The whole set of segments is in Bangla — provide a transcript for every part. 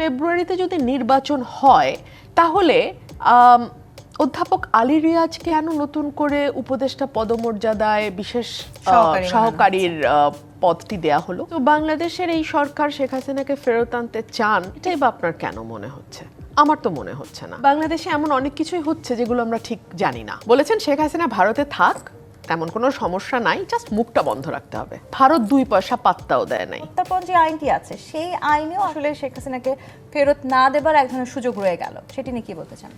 ফেব্রুয়ারিতে যদি নির্বাচন হয় তাহলে অধ্যাপক আলী রিয়াজ কেন নতুন করে উপদেষ্টা পদমর্যাদায় বিশেষ সহকারীর পদটি দেয়া হলো? তো বাংলাদেশের এই সরকার শেখ হাসিনাকে ফেরত আনতে চান এটাই বা আপনার কেন মনে হচ্ছে? আমার তো মনে হচ্ছে না। বাংলাদেশে এমন অনেক কিছুই হচ্ছে যেগুলো আমরা ঠিক জানি না। বলেছেন শেখ হাসিনা ভারতে থাক। তেমন কোনো সমস্যা নাই জাস্ট মুখটা বন্ধ রাখতে হবে। ভারত দুই পয়সা পাত্তাও দেয় নাই। তারপর যে আইনটি আছে সেই আইনেও আসলে শেখ হাসিনাকে ফেরত না দেবার এক ধরনের সুযোগ রয়ে গেল। সেটি নিয়ে কি বলতে চান?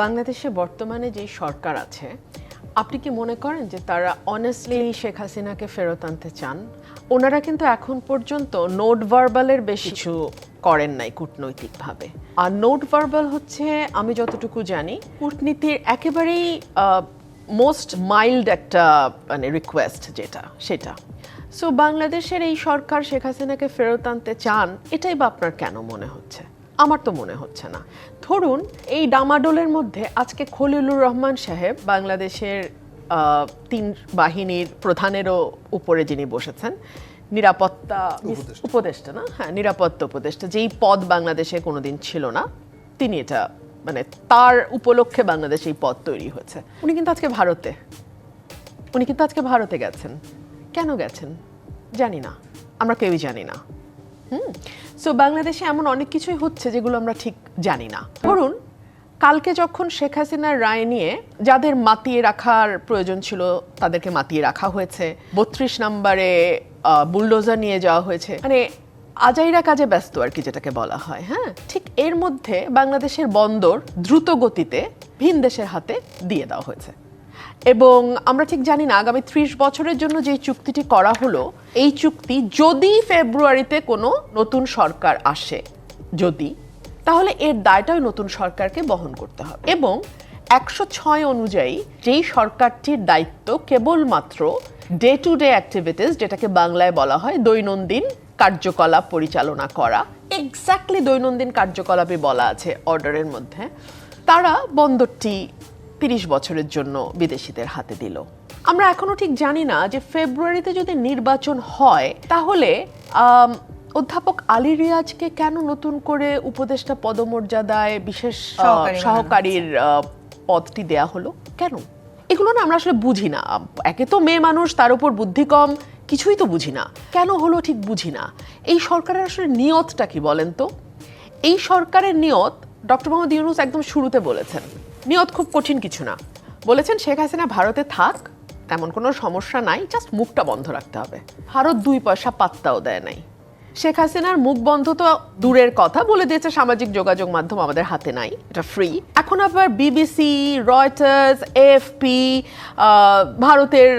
বাংলাদেশে বর্তমানে যে সরকার আছে আপনি কি মনে করেন যে তারা অনেস্টলি শেখ হাসিনাকে ফেরত আনতে চান? ওনারা কিন্তু এখন পর্যন্ত নোট ভার্বালের বেশি কিছু করেন নাই কূটনৈতিকভাবে। আর নোট ভার্বাল হচ্ছে আমি যতটুকু জানি কূটনীতির একেবারেই মোস্ট মাইল্ড একটা মানে রিকোয়েস্ট যেটা সেটা। সো বাংলাদেশের এই সরকার শেখ হাসিনাকে ফেরত আনতে চান এটাই বা আপনার কেন মনে হচ্ছে? আমার তো মনে হচ্ছে না। ধরুন এই ডামাডোলের মধ্যে আজকে খলিলুর রহমান সাহেব বাংলাদেশের তিন বাহিনীর প্রধানেরও উপরে যিনি বসেছেন নিরাপত্তা উপদেষ্টা না? হ্যাঁ নিরাপত্তা উপদেষ্টা যেই পদ বাংলাদেশে কোনোদিন ছিল না তিনি এটা মানে তার উপলক্ষে বাংলাদেশে এই পথ তৈরি হয়েছে। উনি কিন্তু আজকে ভারতে। উনি কিন্তু আজকে ভারতে গেছেন। কেন গেছেন? জানি না। আমরা কেউই জানি না। হুম? সো বাংলাদেশে এমন অনেক কিছুই হচ্ছে যেগুলো আমরা ঠিক জানি না। ধরুন, কালকে যখন শেখ হাসিনার রায় নিয়ে যাদের মাতিয়ে রাখার প্রয়োজন ছিল, তাদেরকে মাতিয়ে রাখা হয়েছে। বত্রিশ নম্বরে বুলডোজার নিয়ে যাওয়া হয়েছে। মানে আজাইরা কাজে ব্যস্ত আর কি যেটাকে বলা হয় হ্যাঁ? ঠিক এর মধ্যে বাংলাদেশের বন্দর দ্রুত গতিতে ভিন দেশের হাতে দিয়ে দেওয়া হয়েছে। এবং আমরা ঠিক জানি না, আগামী ত্রিশ বছরের জন্য যে চুক্তিটি করা হলো, এই চুক্তি যদি ফেব্রুয়ারিতে কোনো নতুন সরকার আসে, যদি, তাহলে এর দায়টাও নতুন সরকারকে বহন করতে হবে। এবং একশো ছয় অনুযায়ী যেই সরকারটির দায়িত্ব কেবলমাত্র ডে টু ডে অ্যাক্টিভিটিস যেটাকে বাংলায় বলা হয় দৈনন্দিন কার্যকলাপ পরিচালনা করা। এক্স্যাক্টলি দৈনন্দিন কার্যকলাপে বলা আছে অর্ডারের মধ্যে। তারা বন্দরটি তিরিশ বছরের জন্য বিদেশিদের হাতে দিল। আমরা এখনও ঠিক জানি না যে ফেব্রুয়ারিতে যদি নির্বাচন হয় তাহলে অধ্যাপক আলী রিয়াজকে কেন নতুন করে উপদেষ্টা পদমর্যাদায় বিশেষ সহকারীর পদটি দেয়া হলো? কেন? এগুলো না আমরা আসলে বুঝি না। একে তো মেয়ে মানুষ তার উপর বুদ্ধি কম কিছুই তো বুঝি না। কেন হলো ঠিক বুঝি না? এই সরকারের আসলে নিয়তটা কি বলেন তো? এই সরকারের নিয়ত ডক্টর মোহাম্মদ ইউনুস একদম শুরুতে বলেছেন। নিয়ত খুব কঠিন কিছু না। বলেছেন, শেখ হাসিনা ভারতে থাক, তেমন কোনো সমস্যা নাই জাস্ট মুখটা বন্ধ রাখতে হবে। ভারত দুই পয়সা পাত্তাও দেয় নাই। শেখ হাসিনার মুখ বন্ধ তো দূরের কথা, বলে দিয়েছে সামাজিক যোগাযোগ মাধ্যম আমাদের হাতে নাই, এটা ফ্রি এখন আবার বিবিসি রয়টার্স এএফপি ভারতের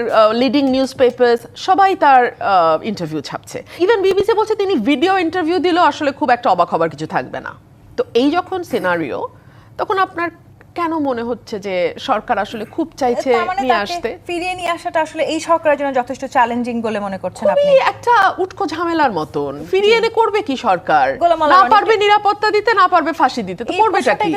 লিডিং নিউজ পেপার্স সবাই তার ইন্টারভিউ ছাপছে। ইভেন বিবিসি বলছে তিনি ভিডিও ইন্টারভিউ দিলেও আসলে খুব একটা অবাক হবার কিছু থাকবে না। তো এই যখন সিনারিও তখন আপনার কেন মনে হচ্ছে যে সরকার আসলে খুব চাইছে মানে নিয়ে আসতে? ফিরিয়ে নিয়ে আসাটা আসলে এই সরকারের জন্য যথেষ্ট চ্যালেঞ্জিং বলে মনে করছেন আপনি। একটা উটকো ঝামেলার মতন। ফিরিয়ে এনে করবে কি সরকার? না পারবে নিরাপত্তা দিতে না পারবে ফাঁসি দিতে তো করবে করবেটা কি?